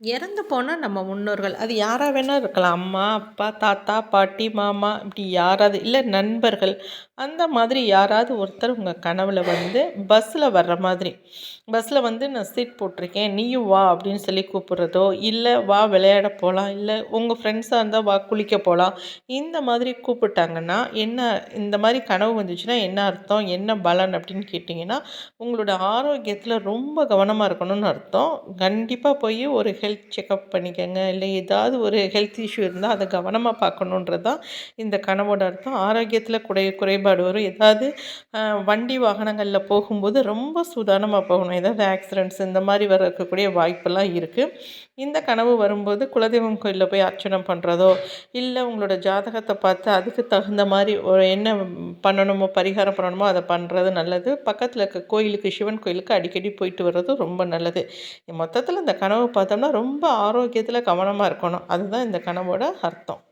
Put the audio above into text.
இறந்து போனால் நம்ம முன்னோர்கள். அது யாராக வேணால் இருக்கலாம். அம்மா அப்பா தாத்தா பாட்டி மாமா இப்படி யாராவது இல்லை நண்பர்கள். அந்த மாதிரி யாராவது ஒருத்தர் உங்கள் கனவில் வந்து பஸ்ஸில் வர்ற மாதிரி. பஸ்ஸில் வந்து நான் சீட் போட்டிருக்கேன். நீயும் வா அப்படின்னு சொல்லி கூப்பிட்றதோ இல்லை வா விளையாட போகலாம் இல்லை உங்கள் ஃப்ரெண்ட்ஸாக இருந்தால் வா குளிக்க போகலாம் இந்த மாதிரி கூப்பிட்டாங்கன்னா என்ன இந்த மாதிரி கனவு வந்துச்சுன்னா என்ன அர்த்தம் என்ன பலன் அப்படின்னு கேட்டிங்கன்னா உங்களோட ஆரோக்கியத்தில் ரொம்ப கவனமாக இருக்கணும்னு அர்த்தம். கண்டிப்பாக போய் ஒரு ஹெல்த் ஹெல்த் செக்கப் பண்ணிக்கோங்க. இல்லை ஏதாவது ஒரு ஹெல்த் இஷ்யூ இருந்தால் அதை கவனமாக பார்க்கணுன்றது தான் இந்த கனவோட அர்த்தம். ஆரோக்கியத்தில் குறை குறைபாடு வரும். ஏதாவது வண்டி வாகனங்களில் போகும்போது ரொம்ப சூதானமாக போகணும். ஏதாவது ஆக்சிடெண்ட்ஸ் இந்த மாதிரி வர இருக்கக்கூடிய வாய்ப்பெல்லாம் இருக்குது இந்த கனவு வரும்போது குலதெய்வம் கோயிலில் போய் அர்ச்சனை பண்ணுறதோ இல்லை உங்களோட ஜாதகத்தை பார்த்து அதுக்கு தகுந்த மாதிரி ஒரு என்ன பண்ணணுமோ பரிகாரம் பண்ணணுமோ அதை பண்ணுறது நல்லது. பக்கத்தில் இருக்க கோயிலுக்கு சிவன் கோயிலுக்கு அடிக்கடி போயிட்டு வர்றதும் ரொம்ப நல்லது. மொத்தத்தில் இந்த கனவு பார்த்தோம்னா ரொம்ப ஆரோக்கியத்தில் கவனமாக இருக்கணும். அதுதான் இந்த கனவோட அர்த்தம்.